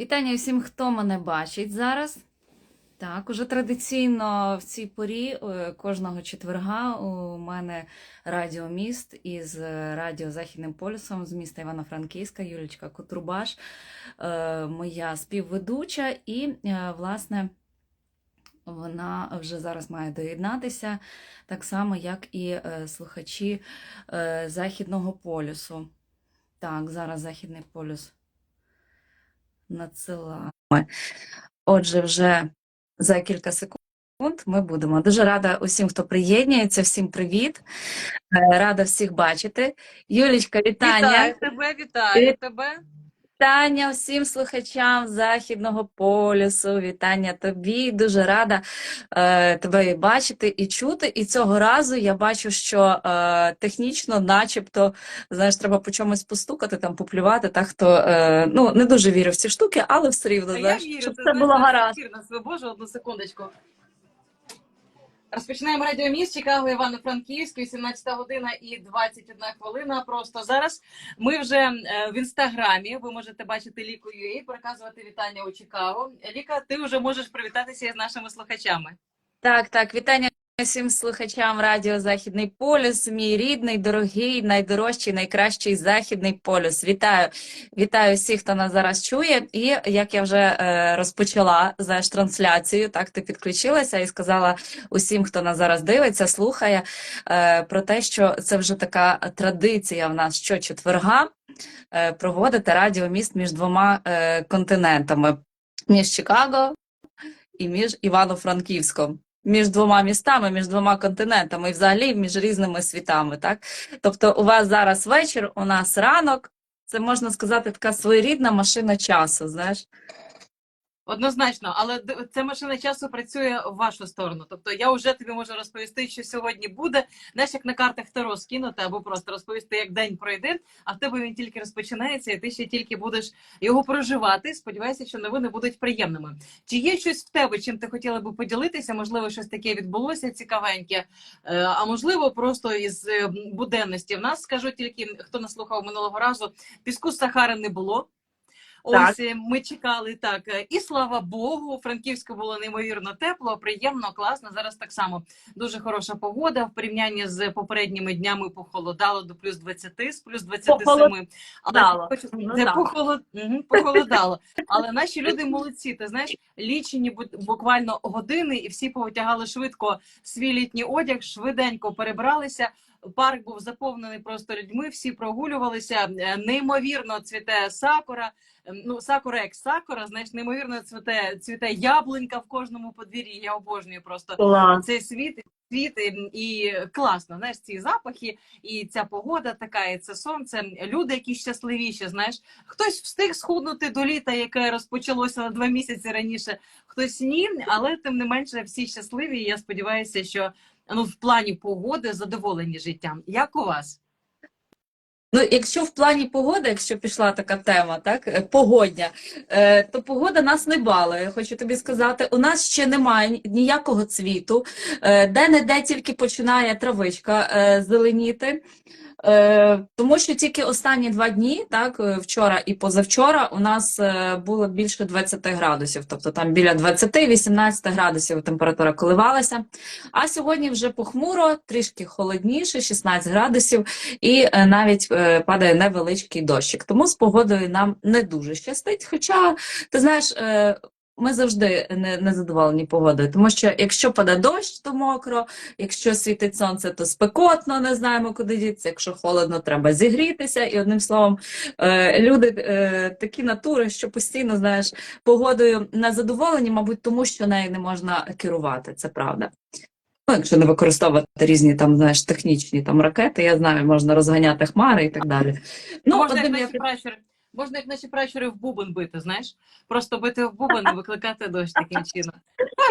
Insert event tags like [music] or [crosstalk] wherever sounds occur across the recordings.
Вітання всім, хто мене бачить зараз. Так, уже традиційно в цій порі е, кожного четверга у мене радіоміст із радіо Західним полюсом з міста Івано-Франківська, Юлічка Котрубаш, е, моя співведуча, і, е, власне, вона вже зараз має доєднатися, так само, як і слухачі Західного полюсу. Так, зараз Західний полюс надсилає. Отже, вже за кілька секунд ми будемо. Дуже рада усім, хто приєднується. Всім привіт. Е, Рада всіх бачити. Юлічка, вітання. Вітаю тебе, вітаю тебе. Вітання всім слухачам Західного полюсу. Вітання тобі. Дуже рада е, тебе і бачити і чути. І цього разу я бачу, що е, технічно, начебто, знаєш, треба по чомусь постукати, там поплювати. Так хто е, ну не дуже вірю в ці штуки, але все рівно знаєш, вірю, щоб це було гаразд. Боже, одну секундочку. Розпочинаємо радіоміст Чикаго Івано-Франківськ, 18 година і 21 хвилина. Просто зараз ми вже е, в інстаграмі. Ви можете бачити Ліку UA, переказувати вітання у Чикаго. Ліка, ти вже можеш привітатися із нашими слухачами. Так, так, вітання всім слухачам Радіо Західний полюс, мій рідний, дорогий, найдорожчий, найкращий Західний полюс. Вітаю, вітаю всіх, хто нас зараз чує. І як я вже е, розпочала знаєш, трансляцію, так ти підключилася і сказала усім, хто нас зараз дивиться, слухає е, про те, що це вже така традиція в нас щочетверга е, проводити радіоміст між двома е, континентами: між Чикаго і між Івано-Франківськом. Між двома містами, між двома континентами і взагалі між різними світами, так? Тобто у вас зараз вечір, у нас ранок. Це можна сказати така своєрідна машина часу, знаєш? Однозначно, але ця машина часу працює в вашу сторону. Тобто я вже тобі можу розповісти, що сьогодні буде. Знаєш, як на картах Таро скинути, або просто розповісти, як день пройде, а в тебе він тільки розпочинається, і ти ще тільки будеш його проживати. Сподіваюся, що новини будуть приємними. Чи є щось в тебе, чим ти хотіла би поділитися? Можливо, щось таке відбулося цікавеньке, Е, а можливо, просто із е, буденності. В нас скажу тільки, хто нас слухав минулого разу, піску з Сахари не було. Ось е, ми чекали так, е, і слава Богу, Франківську було неймовірно тепло, приємно, класно. Зараз так само дуже хороша погода. В порівнянні з попередніми днями похолодало до плюс 20, з плюс 27. Похолодало. Але Ну, похолод... Похолодало. Але наші люди [laughs] молодці. Ти знаєш, лічені бу- буквально години, і всі повитягали швидко свій літній одяг, швиденько перебралися. Парк був заповнений просто людьми, всі прогулювалися. Е, Неймовірно цвіте сакура. Ем, Ну, сакура як сакура, знаєш, неймовірно цвіте, цвіте яблунька в кожному подвір'ї. Я обожнюю просто Клас. цей світ, світ і, і класно. Знаєш, ці запахи, і ця погода така, і це сонце. Люди, які щасливіші, знаєш, хтось встиг схуднути до літа, яке розпочалося на два місяці раніше, хтось ні, але тим не менше всі щасливі. І я сподіваюся, що ну в плані погоди задоволені життям. Як у вас? Ну, якщо в плані погоди, якщо пішла така тема, так, е, погодня, е, то погода нас не балує, хочу тобі сказати. У нас ще немає ніякого цвіту, е, де-не-де тільки починає травичка е, зеленіти. Е, Тому що тільки останні два дні, так, е, вчора і позавчора, у нас е, було більше 20 градусів, тобто там біля 20-18 градусів температура коливалася. А сьогодні вже похмуро, трішки холодніше, 16 градусів і навіть падає невеличкий дощик. Тому з погодою нам не дуже щастить. Хоча, ти знаєш, ми завжди не, не задоволені погодою, тому що якщо паде дощ, то мокро, якщо світить сонце, то спекотно, не знаємо, куди дітися. Якщо холодно, треба зігрітися. І одним словом, е, люди е, такі натури, що постійно знаєш, погодою не задоволені, мабуть, тому що нею не можна керувати. Це правда. Ну, якщо не використовувати різні там, знаєш, технічні там ракети, я знаю, можна розганяти хмари і так далі. Ну, можна, як одним наші я... пращури, можна, як наші пращури в бубен бити, знаєш? Просто бити в бубен і викликати дощ таким чином.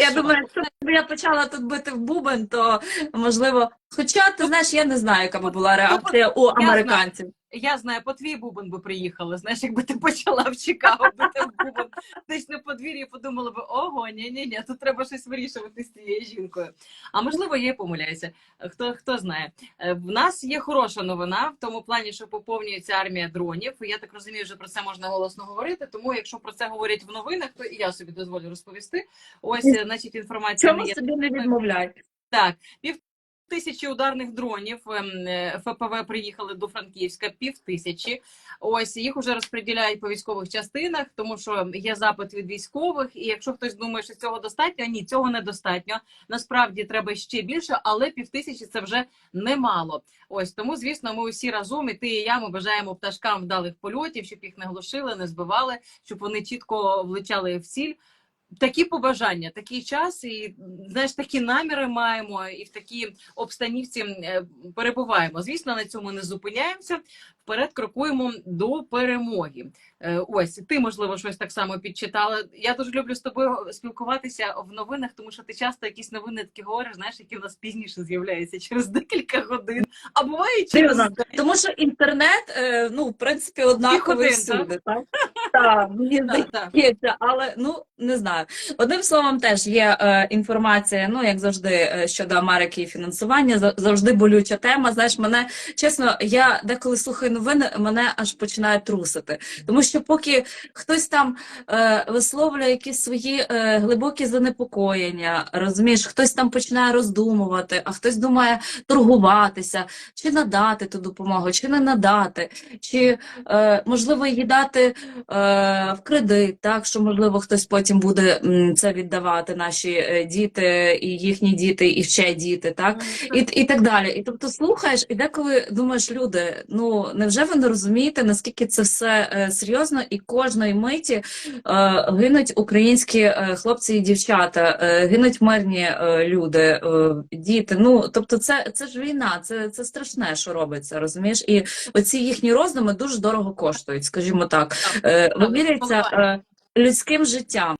я думаю, якщо б я почала тут бити в бубен, то можливо Хоча, ти знаєш, я не знаю, яка би була реакція у американців. Я знаю, по твій бубон би приїхали. Знаєш, якби ти почала в Чикаго бити в бубон, десь на подвір'ї подумали би, ого, ні, ні, ні, тут треба щось вирішувати з цією жінкою. А можливо, я і помиляюся. Хто хто знає? Е, В нас є хороша новина в тому плані, що поповнюється армія дронів. Я так розумію, що про це можна голосно говорити. Тому, якщо про це говорять в новинах, то і я собі дозволю розповісти. Ось, е, значить, інформація Чому собі не відмовляй? так, пів тисячі ударних дронів ем, е, ФПВ приїхали до Франківська, пів тисячі. Ось їх уже розподіляють по військових частинах, тому що є запит від військових. І якщо хтось думає, що цього достатньо, ні, цього недостатньо. Насправді треба ще більше, але пів тисячі це вже немало. Ось тому, звісно, ми усі разом, і ти і я, ми бажаємо пташкам вдалих польотів, щоб їх не глушили, не збивали, щоб вони чітко влучали в ціль. Такі побажання, такий час, і знаєш, такі наміри маємо, і в такій обстанівці е, перебуваємо. Звісно, на цьому не зупиняємося. Вперед крокуємо до перемоги. Е, Ось ти, можливо, щось так само підчитала. Я дуже люблю з тобою спілкуватися в новинах, тому що ти часто якісь новини такі говориш, знаєш, які в нас пізніше з'являються через декілька годин. А буває через Дивно. Тому що інтернет, е, ну, в принципі, однаковий всюди, так? Так, мені Так, так. здається, але ну не знаю. Одним словом, теж є е, інформація, ну як завжди, е, щодо Америки і фінансування, завжди болюча тема. Знаєш, мене чесно, я деколи слухаю новини, мене аж починає трусити. Тому що поки хтось там е, висловлює якісь свої е, глибокі занепокоєння, розумієш, хтось там починає роздумувати, а хтось думає торгуватися, чи надати ту допомогу, чи не надати, чи е, можливо її дати е, в кредит, так що можливо хтось потім буде це віддавати, наші е, діти, і їхні діти, і ще діти, так і, і так далі. І тобто слухаєш, і деколи думаєш, люди, ну невже ви не розумієте, наскільки це все е, серйозно, і кожної миті е, гинуть українські е, хлопці і дівчата, гинуть мирні люди, діти. Ну тобто, це, це ж війна, це, це страшне, що робиться, розумієш? І оці їхні роздуми дуже дорого коштують, скажімо так. Виміряється е, людським життям.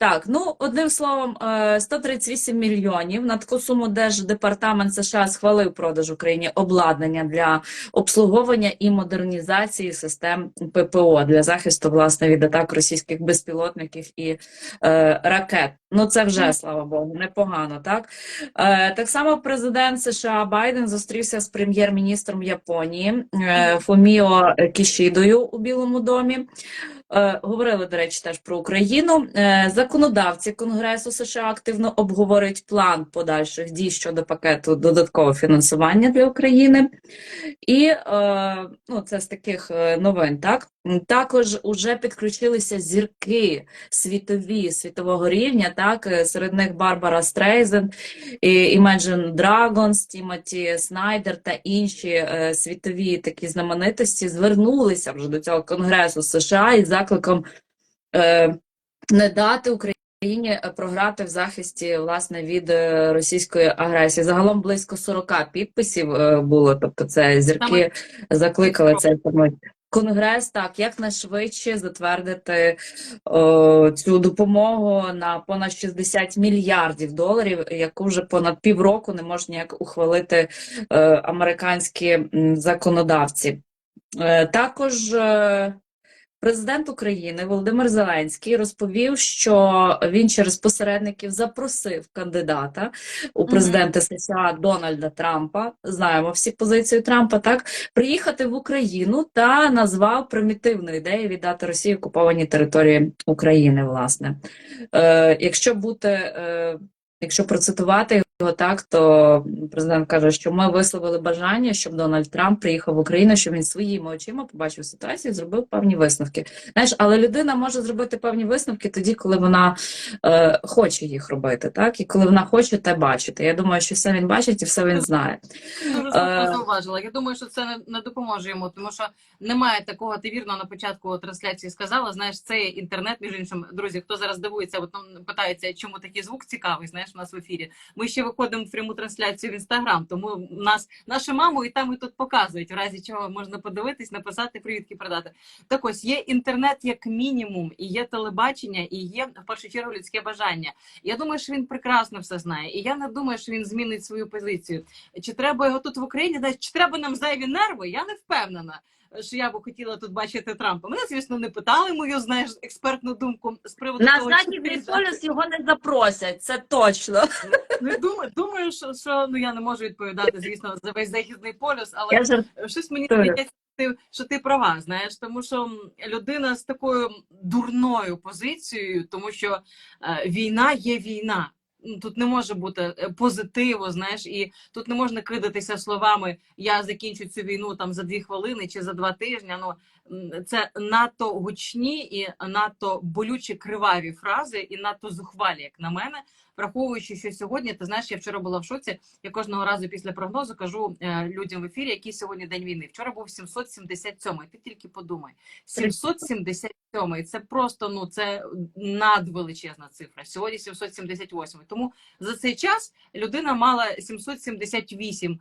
Так, ну одним словом, е, 138 мільйонів. На таку суму Держдепартамент США схвалив продаж Україні обладнання для обслуговування і модернізації систем ППО для захисту власне від атак російських безпілотників і е, ракет. Ну це вже слава Богу, непогано, так? Е, так само президент США Байден зустрівся з прем'єр-міністром Японії е, Фуміо Кішідою у Білому домі. Е, Говорили, до речі, теж про Україну. Е, Законодавці Конгресу США активно обговорюють план подальших дій щодо пакету додаткового фінансування для України. І е, ну, це з таких новин, так? Також уже підключилися зірки світові, світового рівня, так? Серед них Барбара Стрейзен, і Imagine Dragons, Тімоті Снайдер та інші світові такі знаменитості звернулися вже до цього Конгресу США із закликом е, не дати Україні е, програти в захисті власне від е, російської агресії. Загалом близько 40 підписів е, було, тобто це зірки закликали це. Конгрес так якнайшвидше затвердити о, цю допомогу на понад 60 мільярдів доларів, яку вже понад півроку не можуть ніяк ухвалити е, американські законодавці. Е, також е, президент України Володимир Зеленський розповів, що він через посередників запросив кандидата у президенти США Дональда Трампа. Знаємо всі позиції Трампа, так приїхати в Україну та назвав примітивну ідею віддати Росії окуповані території України. Власне, е, якщо бути, е, якщо процитувати його так, то президент каже, що ми висловили бажання, щоб Дональд Трамп приїхав в Україну, щоб він своїми очима побачив ситуацію, і зробив певні висновки. Знаєш, але людина може зробити певні висновки тоді, коли вона е, хоче їх робити, так і коли вона хоче те бачити. Я думаю, що все він бачить і все він знає. Дуже Е, зауважила. Я думаю, що це не, не допоможе йому, тому що немає такого. Ти вірно на початку трансляції сказала. Знаєш, це інтернет, між іншим, друзі. Хто зараз дивується, от там питається, чому такий звук цікавий. Знаєш, знаєш, у нас в ефірі. Ми ще виходимо в пряму трансляцію в інстаграм, тому нас нашу маму і там і тут показують, в разі чого можна подивитись, написати привітки, передати. Так ось є інтернет як мінімум, і є телебачення, і є в першу чергу людське бажання. Я думаю, що він прекрасно все знає, і я не думаю, що він змінить свою позицію. Чи треба його тут в Україні? Чи треба нам зайві нерви? Я не впевнена. Що я би хотіла тут бачити Трампа. Мене, звісно, не питали мою, знаєш, експертну думку з приводу На того, Західний полюс його не запросять, це точно. Ну, думаю, думаю, що, що ну я не можу відповідати, звісно, за весь західний полюс, але Я щось мені здається, ти- що ти права, знаєш, тому що людина з такою дурною позицією, тому що е, війна є війна. Тут не може бути е, позитиву, знаєш, і тут не можна кидатися словами Я закінчу цю війну там за дві хвилини чи за два тижні. Ну це надто гучні і надто болючі криваві фрази, і надто зухвалі, як на мене. Враховуючи, що сьогодні, ти знаєш, я вчора була в шоці. Я кожного разу після прогнозу кажу е, людям в ефірі, який сьогодні день війни. Вчора був 777-й. Ти тільки подумай. 777-й. Це просто ну це надвеличезна цифра. Сьогодні 778. Тому за цей час людина мала 778 е,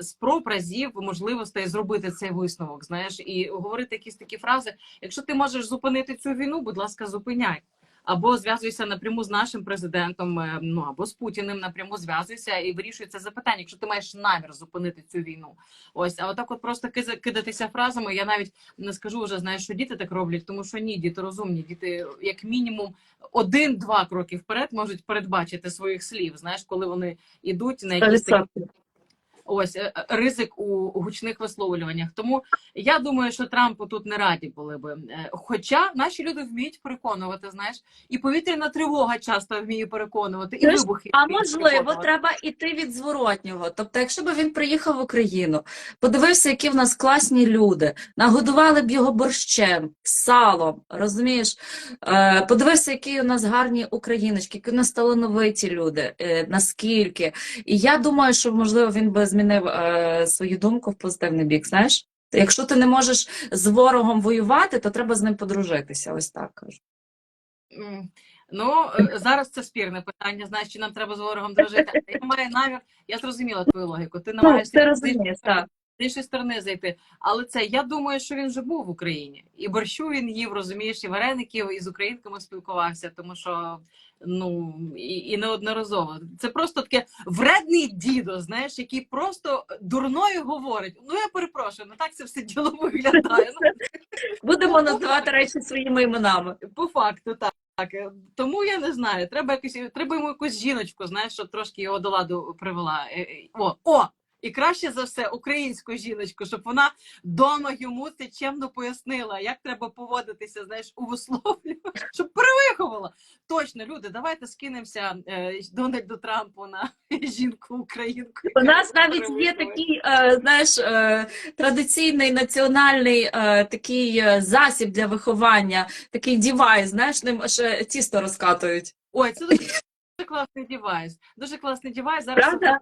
спроб разів можливостей зробити цей висновок. Знаєш, і говорити якісь такі фрази. Якщо ти можеш зупинити цю війну, будь ласка, зупиняй. Або зв'язуйся напряму з нашим президентом, е, ну або з Путіним напряму зв'язуйся і вирішуй це запитання, якщо ти маєш намір зупинити цю війну. Ось, а отак, от просто кидатися фразами. Я навіть не скажу вже, знаєш, що діти так роблять, тому що ні, діти розумні, діти як мінімум один-два кроки вперед можуть передбачити своїх слів. Знаєш, коли вони йдуть на якісь такі ось е, е, ризик у гучних висловлюваннях. Тому я думаю, що Трампу тут не раді були би. Е, Хоча наші люди вміють переконувати, знаєш, і повітряна тривога часто вміє переконувати, і Ти ж- вибухи. А можливо, треба іти від зворотнього. Тобто, якщо б він приїхав в Україну, подивився, які в нас класні люди, нагодували б його борщем, салом, розумієш? Подивився, які у нас гарні україночки, які у нас талановиті люди, наскільки. І я думаю, що можливо він би змінив е, свою думку в позитивний бік. Знаєш? Якщо ти не можеш з ворогом воювати, то треба з ним подружитися. Ось так кажу. Ну, е, зараз це спірне питання. Знаєш, чи нам треба з ворогом дружити. Я маю намір, я зрозуміла твою логіку. Ти намагаєшся ти розумієш, так. З іншої сторони зайти. Але це я думаю, що він вже був в Україні. І борщу він їв, розумієш, і вареників, і з українками спілкувався, тому що ну і, і неодноразово. Це просто таке вредний дідо, знаєш, який просто дурною говорить. Ну я перепрошую, ну так це все діло виглядає. Ну, [laughs] Будемо називати речі своїми іменами. по факту, так. Так, е, тому я не знаю. Треба якось треба йому якусь жіночку, знаєш, щоб трошки його до ладу привела. Е, е, О, о! І краще за все українську жіночку, щоб вона дома йому це чемно пояснила, як треба поводитися, знаєш, у висловлюванні, [laughs] щоб перевиховала. Точно, люди, давайте скинемося е, Дональду Трампу на [laughs] жінку українку. У нас навіть є такий, е, знаєш, е, традиційний національний такий засіб для виховання, такий дівайс, знаєш, ним ще тісто розкатують. Ой, це дуже, дуже класний девайс. Дуже класний девайс. Зараз Правда?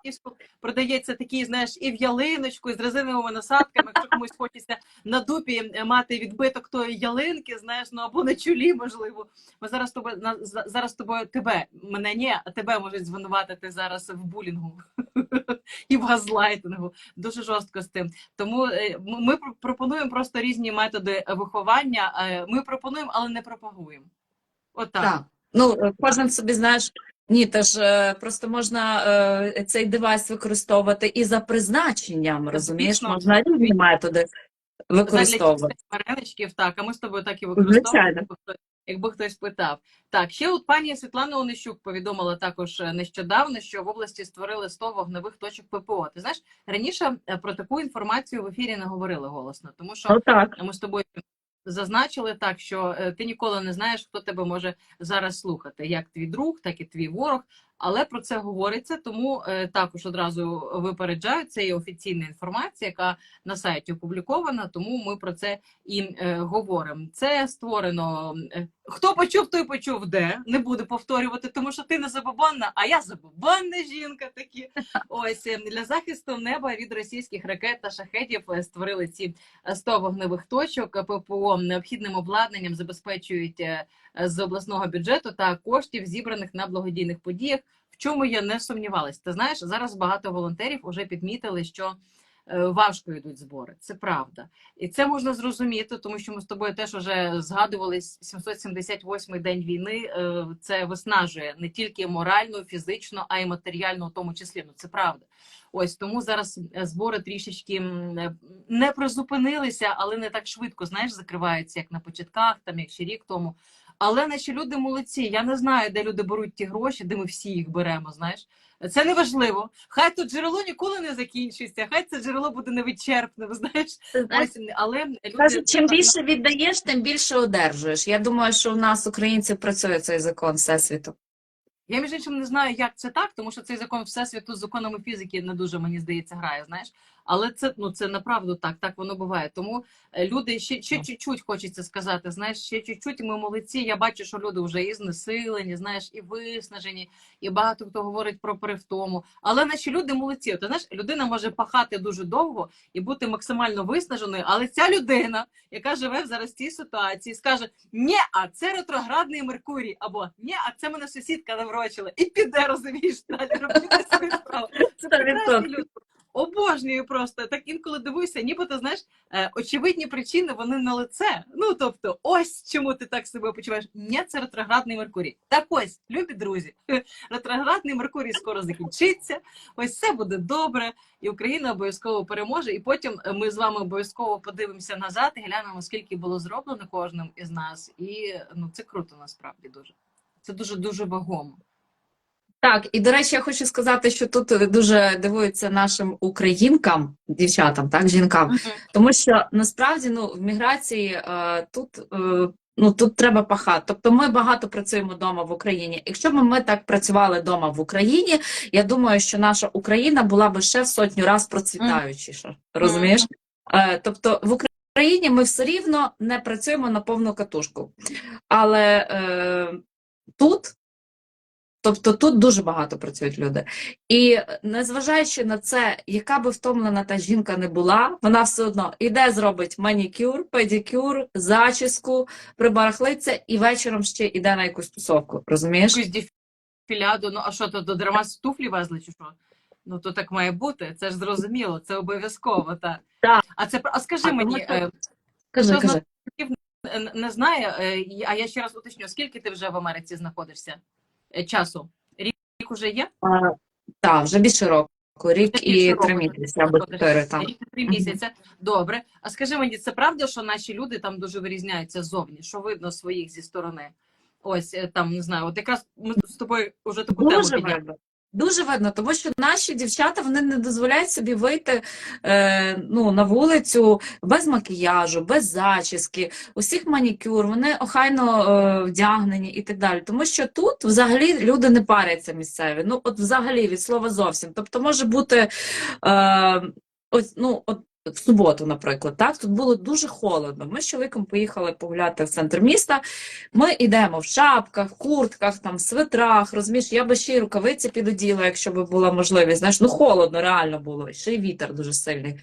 Продається такий, знаєш, і в ялиночку, і з резиновими насадками. Якщо комусь хочеться на дупі мати відбиток тої ялинки, знаєш, ну або на чолі, можливо. Ми зараз за- зараз тобою тебе, мене ні, а тебе можуть звинуватити зараз в булінгу [laughs] і в газлайтингу. Дуже жорстко з тим. Тому е, ми пропонуємо просто різні методи виховання. Е, Ми пропонуємо, але не пропагуємо. Отак. Так. Ну, е, кожен собі, знаєш, ні, та ж е, просто можна е, цей девайс використовувати і за призначенням, розумієш? Можна різні методи використовувати. вареничків, так, а ми з тобою так і використовуємо, якби хтось- питав. Так, ще от пані Світлана Онищук повідомила також е, нещодавно, що в області створили 100 вогневих точок ППО. Ти знаєш, раніше е, про таку інформацію в ефірі не говорили голосно, тому що Отак. ми з тобою зазначили так, що е, ти ніколи не знаєш, хто тебе може зараз слухати, як твій друг, так і твій ворог. Але про це говориться, тому е, також одразу випереджаю. Це є офіційна інформація, яка на сайті опублікована, тому ми про це і е, говоримо. Це створено. е, Хто почув, той почув де. Не буду повторювати, тому що ти не забобонна, а я забобонна жінка. Такі ось для захисту неба від російських ракет та шахетів створили ці е, 100 вогневих точок. ППО необхідним обладнанням забезпечують з обласного бюджету та коштів, зібраних на благодійних подіях. в чому я не сумнівалась. Ти знаєш, зараз багато волонтерів вже підмітили, що е, важко йдуть збори. Це правда. І це можна зрозуміти, тому що ми з тобою теж вже згадували 778-й день війни. е, Це виснажує не тільки морально, фізично, а й матеріально, в тому числі. Ну це правда. Ось тому зараз е, збори трішечки не призупинилися, але не так швидко, знаєш, закриваються, як на початках, там як ще рік тому. Але наші люди молодці. Я не знаю, де люди беруть ті гроші, де ми всі їх беремо. Знаєш, це не важливо. Хай то джерело ніколи не закінчується, хай це джерело буде невичерпним. [laughs] Знаєш, ось але люди Кажуть, чим більше віддаєш, тим більше одержуєш. Я думаю, що у нас, українців, працює цей закон всесвіту. Я між іншим не знаю, як це так, тому що цей закон всесвіту з законами фізики не дуже мені здається грає. Знаєш, але це ну це направду так, так воно буває. Тому е, люди ще ще чуть-чуть хочеться сказати. Знаєш, ще чуть-чуть, ми молодці. Я бачу, що люди вже і знесилені, знаєш, і виснажені, і багато хто говорить про перевтому. Але наші люди молодці. Ти знаєш, людина може пахати дуже довго і бути максимально виснаженою. Але ця людина, яка живе в зараз цій ситуації, скаже: ні, а це ретроградний Меркурій, або ні, а це мене сусідка наврочила, і піде розумієш далі робити свою справу. Це прекрасні люди. Обожнюю просто так інколи дивуюся, нібито знаєш, е, очевидні причини вони на лице. Ну тобто, ось чому ти так себе почуваєш. Ні, це ретроградний Меркурій. Так ось, любі друзі, [laughs] ретроградний Меркурій скоро закінчиться. Ось все буде добре, і Україна обов'язково переможе. І потім ми з вами обов'язково подивимося назад і глянемо, скільки було зроблено кожним із нас. І ну це круто насправді дуже. Це дуже дуже вагомо. Так, і до речі, я хочу сказати, що тут дуже дивуються нашим українкам, дівчатам, так, жінкам, тому що насправді ну, в міграції е, тут. Е, Ну, тут треба пахати. Тобто ми багато працюємо вдома в Україні. Якщо б ми так працювали вдома в Україні, я думаю, що наша Україна була б ще в сотню раз процвітаючіша. Розумієш? Е, Тобто в Україні ми все рівно не працюємо на повну катушку. Але е, тут Тобто тут дуже багато працюють люди. І незважаючи на це, яка би втомлена та жінка не була, вона все одно іде, зробить манікюр, педикюр, зачіску, прибарахлиться і вечором ще йде на якусь тусовку. Розумієш? Якусь дефіляду, ну а що то до драма з туфлі везли чи що? Ну то так має бути, це ж зрозуміло, це обов'язково, так. Так. А це а скажи А, мені, е, Кажи, Що кажи. не- не знає, е, а я ще раз уточню, скільки ти вже в Америці знаходишся часу? Рік уже є? А, Так, вже більше року. Рік Більше і року три місяці або чотири там. Рік і три місяці. Добре. А скажи мені, це правда, що наші люди там дуже вирізняються ззовні, що видно своїх зі сторони? Ось е, там не знаю, от якраз ми з тобою вже таку тему підняли. Дуже видно, тому що наші дівчата вони не дозволяють собі вийти е, ну, на вулицю без макіяжу, без зачіски, усіх манікюр, вони охайно е, вдягнені і так далі. Тому що тут взагалі люди не паряться місцеві. Ну, от взагалі від слова зовсім. Тобто може бути е, ось, ну, от в суботу, наприклад, так, тут було дуже холодно. Ми з чоловіком поїхали погуляти в центр міста. Ми йдемо в шапках, куртках, там, свитрах, розумієш, я би ще й рукавиці підоділа, якщо б була можливість. Знаєш, ну холодно реально було, ще й вітер дуже сильний.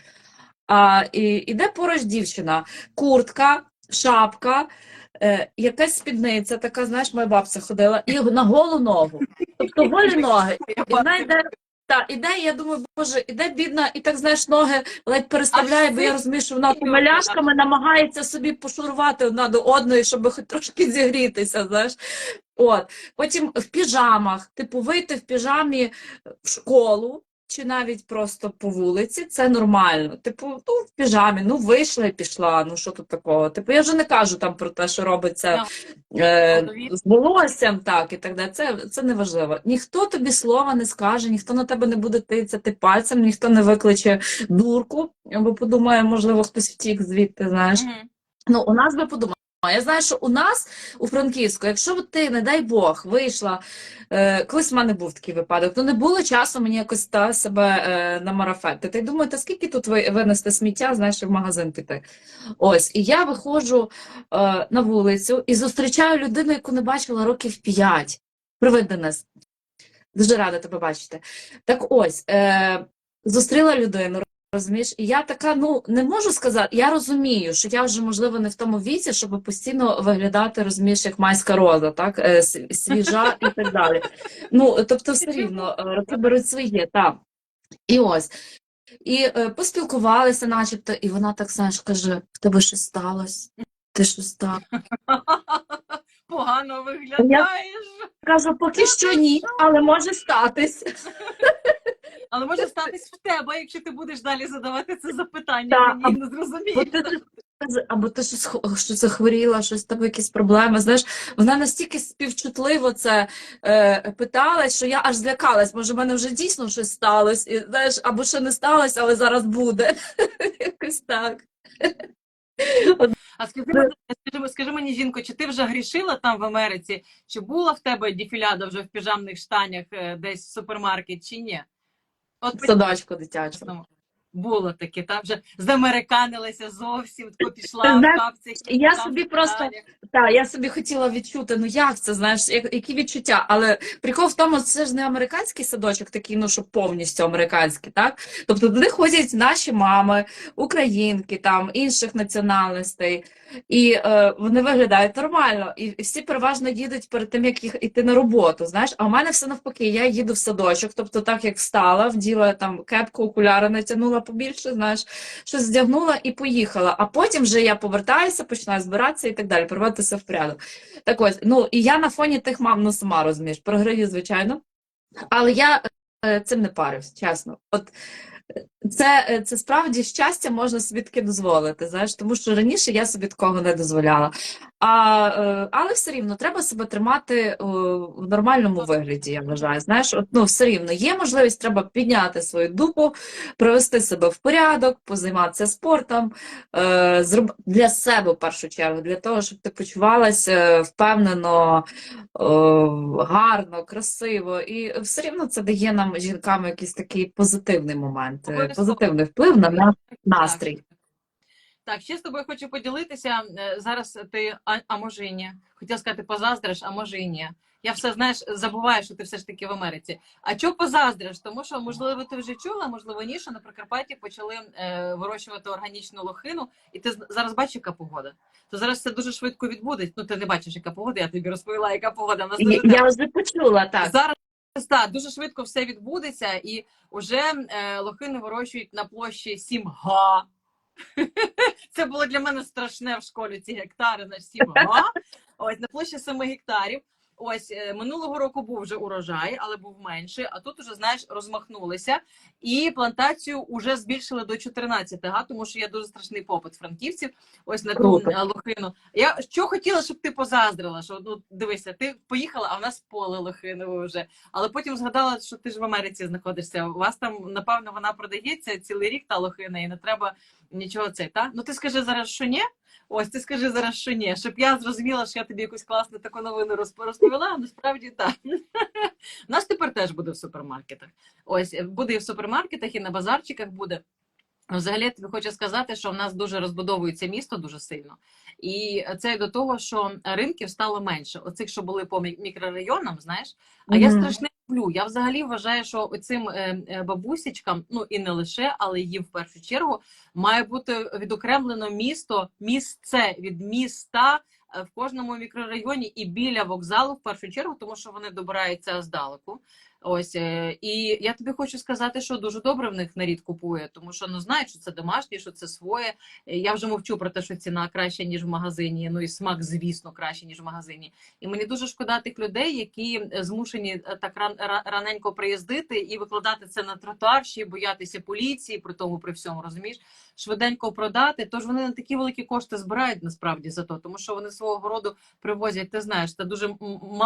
А, і іде поруч дівчина, куртка, шапка, е, якась спідниця, така, знаєш, моя бабця ходила, і на голу ногу. Тобто голі ноги. І вона йде, та, іде, я думаю, боже, іде бідна, і так, знаєш, ноги ледь переставляє, бо я розумію, що вона тими намагається собі пошурувати одна до одної, щоб хоч трошки зігрітися, знаєш. От. Потім в піжамах, типу, вийти в піжамі в школу, чи навіть просто по вулиці, це нормально. Типу, ну, в піжамі, ну, вийшла і пішла, ну, що тут такого? Типу, я вже не кажу там про те, що робиться е, з волоссям, так, і так далі. Це, це не важливо. Ніхто тобі слова не скаже, ніхто на тебе не буде тицяти пальцем, ніхто не викличе дурку, або подумає, можливо, хтось втік звідти, знаєш. Мгм. Ну, у нас би подумала. Я знаю, що у нас у Франківську, якщо ти, не дай Бог, вийшла, е, колись в мене був такий випадок, то не було часу мені якось та себе е, намарафетити. Думаю, та скільки тут ви, винести сміття, знаєш, в магазин піти. Ось, і я виходжу е, на вулицю і зустрічаю людину, яку не бачила років п'ять. Привет, Денис. Дуже рада тебе бачити. Так ось, е, зустріла людину, Розумієш, і я така, ну не можу сказати, я розумію, що я вже можливо не в тому віці, щоб постійно виглядати, розумієш, як майська роза, так е, свіжа і так далі. Ну тобто, все рівно е, роки беруть своє, так. І ось. І е, поспілкувалися, начебто, і вона так знаєш, каже: в тебе щось сталося? Ти щось так? [laughs] Погано виглядаєш. Кажу, поки що ні, але може статись. [laughs] Але може статись в тебе, якщо ти будеш далі задавати це запитання. Мені не Каже, Або ти щось хо- що захворіла, щось тебе якісь проблеми. Знаєш, вона настільки співчутливо це е, питала, що я аж злякалась. Може, в мене вже дійсно щось сталося, і знаєш, або ще не сталося, але зараз буде. [laughs] Якось так. А скажи, мені- скажи, скажи мені, жінко, чи ти вже грішила там в Америці? Чи була в тебе дефіляда вже в піжамних штанях е, десь в супермаркет, чи ні? От Садочку по-чесному. Було таке, там вже замериканилася зовсім, тако пішла в капцях. я в собі просто- штанях. Так, я собі хотіла відчути, ну як це, знаєш, як, які відчуття. Але прикол в тому, це ж не американський садочок, такий, ну що повністю американський, так? Тобто туди ходять наші мами, українки, там інших національностей, і е, вони виглядають нормально. І, всі переважно їдуть перед тим, як їх іти на роботу. Знаєш, а у мене все навпаки, я їду в садочок, тобто так як встала, вділа там кепку, окуляри натягнула побільше, знаєш, щось вдягнула і поїхала. А потім вже я повертаюся, починаю збиратися і так далі, приводитися в порядок. Так ось, ну і я на фоні тих мам, ну сама розумієш, програю, звичайно. Але я е, цим не парюсь, чесно. От е, це, е, це справді щастя можна собі таке дозволити, знаєш, тому що раніше я собі такого не дозволяла. А, е, але все рівно треба себе тримати в нормальному вигляді, я вважаю. Знаєш, от, ну, все рівно є можливість, треба підняти свою дупу, привести себе в порядок, позайматися спортом, е, для себе в першу чергу, для того, щоб ти почувалася е, впевнено, гарно, красиво. І все рівно це дає нам, жінкам, якийсь такий позитивний момент, е, позитивний вплив на настрій. Так, ще з тобою хочу поділитися. Е, Зараз ти, а, а може і ні. Хотіла сказати, позаздриш, а може і ні. Я все знаєш, забуваю, що ти все ж таки в Америці. А чого позаздриш? Тому що, можливо, ти вже чула, можливо, ні, що на Прикарпатті почали е, вирощувати органічну лохину, і ти зараз бачиш, яка погода. То зараз це дуже швидко відбудеться. Ну, ти не бачиш, яка погода, я тобі розповіла, яка погода. В нас дуже Я, я вже почула, так. Зараз так, дуже швидко все відбудеться, і вже е, лохини вирощують на площі 7 га. Це було для мене страшне в школі ці гектари на 7 га. Ось на площі 7 гектарів. Ось е, минулого року був вже урожай, але був менший. А тут уже знаєш розмахнулися, і плантацію вже збільшили до 14 га, тому що є дуже страшний попит франківців. Ось на ту е, лохину. Я що хотіла, щоб ти позаздрила, що ну дивися, ти поїхала, а в нас поле лохинове вже. Але потім згадала, що ти ж в Америці знаходишся. У вас там, напевно, вона продається цілий рік та лохина, і не треба нічого це, та? Ну ти скажи зараз, що ні. Ось ти скажи зараз, що ні, щоб я зрозуміла, що я тобі якусь класну таку новину розп- розповіла, а насправді так. У нас тепер теж буде в супермаркетах. Ось буде і в супермаркетах, і на базарчиках буде. Взагалі я тобі хочу сказати, що в нас дуже розбудовується місто дуже сильно, і це до того, що ринків стало менше. Оцих, що були по мікрорайонам, знаєш. А я Мгм. Люблю. Я взагалі вважаю, що цим бабусічкам, ну і не лише, але їм в першу чергу, має бути відокремлено місто, місце від міста е, в кожному мікрорайоні і біля вокзалу в першу чергу, тому що вони добираються здалеку. Ось е, і я тобі хочу сказати, що дуже добре в них нарід купує, тому що ну знають, що це домашнє, що це своє. Е, Я вже мовчу про те, що ціна краща ніж в магазині. Ну і смак, звісно, краще ніж в магазині. І мені дуже шкода тих людей, які е, змушені так ран, раненько приїздити і викладати це на тротуар, ще боятися поліції, при тому при всьому розумієш, швиденько продати. Тож вони на такі великі кошти збирають насправді за то, тому що вони свого роду привозять. Ти знаєш, це дуже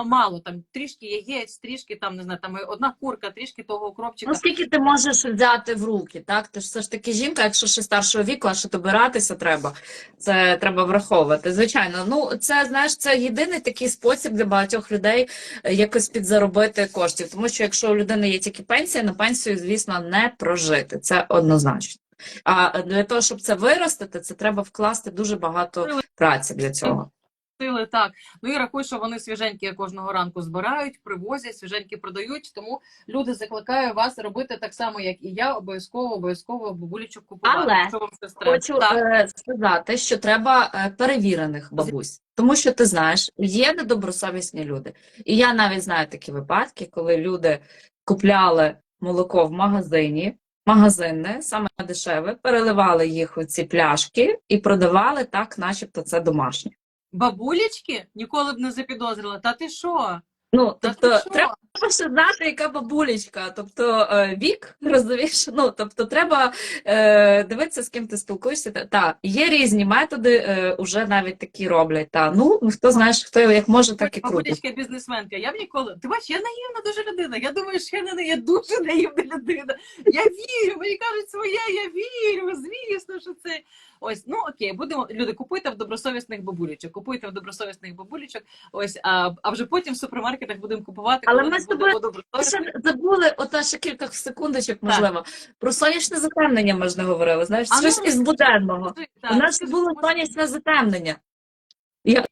мало там трішки яєць, трішки там не знаю, там одна курка, трішки того укропчика. Ну, скільки ти можеш взяти в руки, так? Ти ж все ж таки жінка, якщо ще старшого віку, а ще добиратися треба. Це треба враховувати. Звичайно, ну це знаєш, це єдиний такий спосіб для багатьох людей е, якось підзаробити коштів. Тому що якщо у людини є тільки пенсія, на пенсію, звісно, не прожити. Це однозначно. А для того, щоб це виростити, це треба вкласти дуже багато праці для цього. Сили. Так ну і рахуй, що вони свіженькі кожного ранку збирають, привозять, свіженькі продають. Тому люди закликаю вас робити так само, як і я. Обов'язково, обов'язково бабулічок купувати. Але якщо вам. Хочу Так. е, сказати, що треба е, перевірених бабусь, тому що ти знаєш, є недобросовісні люди. І я навіть знаю такі випадки, коли люди купляли молоко в магазині, магазинне, саме дешеве, переливали їх у ці пляшки і продавали так, начебто це домашнє. Бабулечки ніколи б не запідозрила. Та ти що? Ну, Та тобто, ти що? треба ще знати, яка бабулечка, тобто е, вік, [laughs] розумієш? Ну, тобто, треба е, дивитися, з ким ти спілкуєшся. Та, та, є різні методи, е, уже навіть такі роблять. Та, ну, хто знаєш, хто як може, так і крутить. Бабулечка бізнесменка. Я б ніколи. Ти бачиш, я наївна дуже людина. Я думаю, що я не я дуже наївна людина. Я вірю, мені кажуть своє, я вірю. Звісно, що це. Ось, ну окей, будемо люди, купуйте в добросовісних бабулечок, купуйте в добросовісних бабулечок. Ось, а, а вже потім в супермаркетах будемо купувати, Але ми з тобою. Забули, ота ще кілька секундочок, можливо. Про сонячне затемнення ми ж не говорили. Знаєш, А ну, щось із буденного. У нас було сонячне затемнення. Я...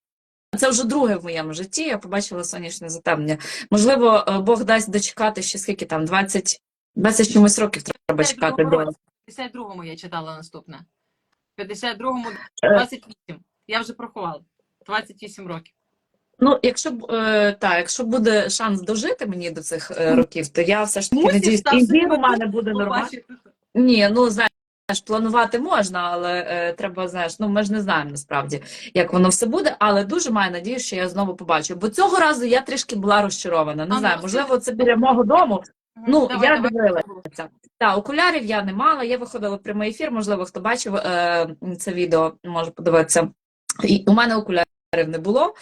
Це вже друге в моєму житті. Я побачила сонячне затемнення. Можливо, е, Бог дасть дочекати ще скільки там, 20, 20 чимось років треба чекати 52-му до. році. В 52-му я читала наступне. В 52-му Е. 28. Я вже порахувала. 28 років. Ну, якщо е, та, якщо буде шанс дожити мені до цих е, років, то я все ж таки надіюсь, і у мене буде нормально. Ні, ну знаєш, планувати можна, але е, треба, знаєш, ну ми ж не знаємо насправді, як воно все буде, але дуже маю надію, що я знову побачу. Бо цього разу я трішки була розчарована. Не А, знаю, ну, можливо, це біля мого дому. Ну, Давай, я говорила. дивилася. Так, окулярів я не мала. Я виходила в прямий ефір. Можливо, хто бачив е, це відео, може подивитися. І у мене окулярів не було.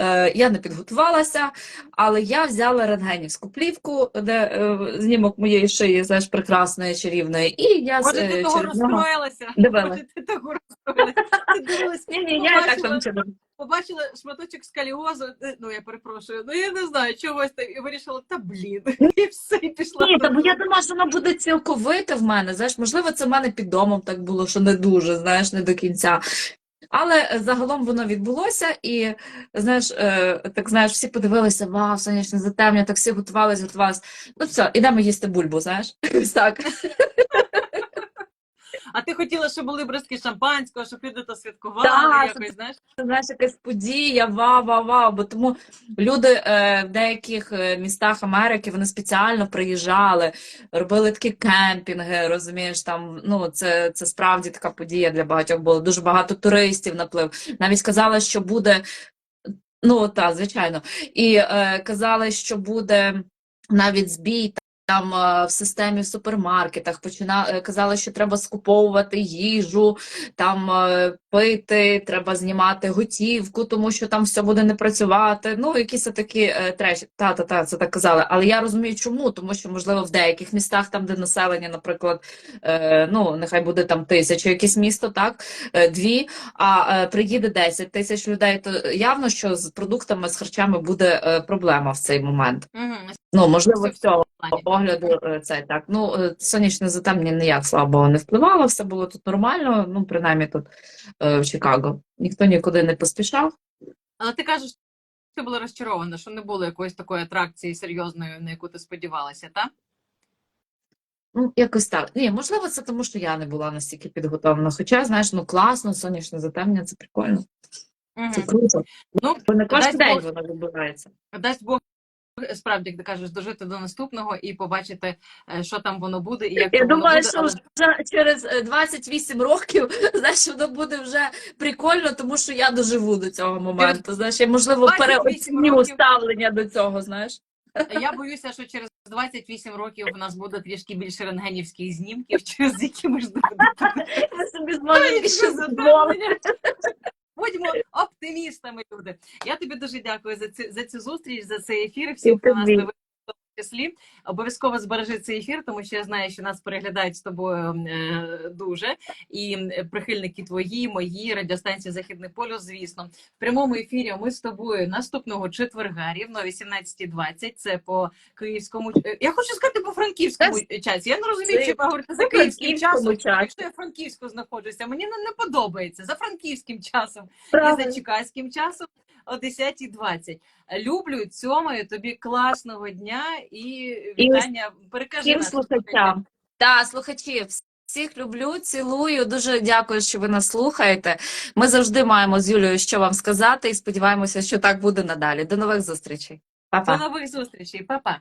Е, я не підготувалася, але я взяла рентгенівську плівку, де е, знімок моєї шиї, знаєш, прекрасної, чарівної, і я Може, ти е, того розстроїлася? Може, ти того розстроїлася? Ти дивилась, Ні, ні, я так там чудово. побачила шматочок скаліозу, е, ну я перепрошую, ну я не знаю, чогось там, і вирішила, та блін, і все, і пішла. Ні, та бо я думала, що воно буде цілковите в мене. Знаєш, можливо, це в мене під домом так було, що не дуже, знаєш, не до кінця. Але е, загалом воно відбулося, і знаєш, е, так знаєш, всі подивилися, вау, сонячне затемнення, так всі готувались, готувались. Ну все, ідемо їсти бульбу, знаєш. [laughs] Так. А ти хотіла, щоб були бризки шампанського, щоб люди то святкували, Так, якось, знаєш? Це, знаєш, якась подія, вау, вау, вау. Бо тому люди е, в деяких е, містах Америки вони спеціально приїжджали, робили такі кемпінги, розумієш, там ну це, це справді така подія для багатьох було. Дуже багато туристів наплив. Навіть сказали, що буде. Ну, так, звичайно. І е, казали, що буде навіть збій там е, в системі в супермаркетах. Почина... е, Казали, що треба скуповувати їжу, там е, пити, треба знімати готівку, тому що там все буде не працювати. Ну, якісь такі е, треші. Та, та, та, це так казали. Але я розумію, чому, тому що, можливо, в деяких містах, там, де населення, наприклад, ну, нехай буде там тисяча, якесь місто, так, дві, а приїде 10 тисяч людей, то явно, що з продуктами, з харчами буде проблема в цей момент. Ну, можливо, з цього огляду е, це так. Ну, е, сонячне затемнення ніяк, слава Богу, не впливало, все було тут нормально, ну, принаймні тут е, в Чикаго. Ніхто нікуди не поспішав. Але ти кажеш, ти була розчарована, що не було якоїсь такої атракції серйозної, на яку ти сподівалася, так? Ну, якось так. Ні, можливо, це тому, що я не була настільки підготовлена. Хоча, знаєш, ну класно, сонячне затемнення, це прикольно, це Угу. круто. Ну, не кожен день Бог. воно відбувається. Дасть Бог, справді, як ти кажеш, дожити до наступного і побачити, е, що там воно буде і як Я воно думаю, буде. що вже через е, 28 років, [laughs] знаєш, воно буде вже прикольно, тому що я доживу до цього моменту. Знаєш, я, можливо, 28 переоціню років. ставлення до цього, знаєш. Я боюся, що через 28 років у нас буде трішки більше рентгенівських знімків, [laughs] через які ми ж [laughs] собі зможемо більше задоволення. Оптимістами, люди. Я тобі дуже дякую за цю за цю зустріч, за цей ефір. Всім, хто нас дивився числі. Обов'язково збережи цей ефір, тому що я знаю, що нас переглядають з тобою е, дуже. І прихильники твої, мої радіостанції Західний полюс, звісно. В прямому ефірі ми з тобою наступного четверга, рівно о 18.20. Це по київському е, я хочу сказати по франківському часі. Я не розумію, Це чи ви говорите за київським часом. часі. Якщо я Франківську знаходжуся, мені не, не подобається за франківським часом і за чекаським часом. О 10.20. Люблю, цьому тобі класного дня і вітання. Перекажи Всім слухачам. Так, слухачі, всіх люблю, цілую. Дуже дякую, що ви нас слухаєте. Ми завжди маємо з Юлією що вам сказати і сподіваємося, що так буде надалі. До нових зустрічей. Па-па. До нових зустрічей, Па-па.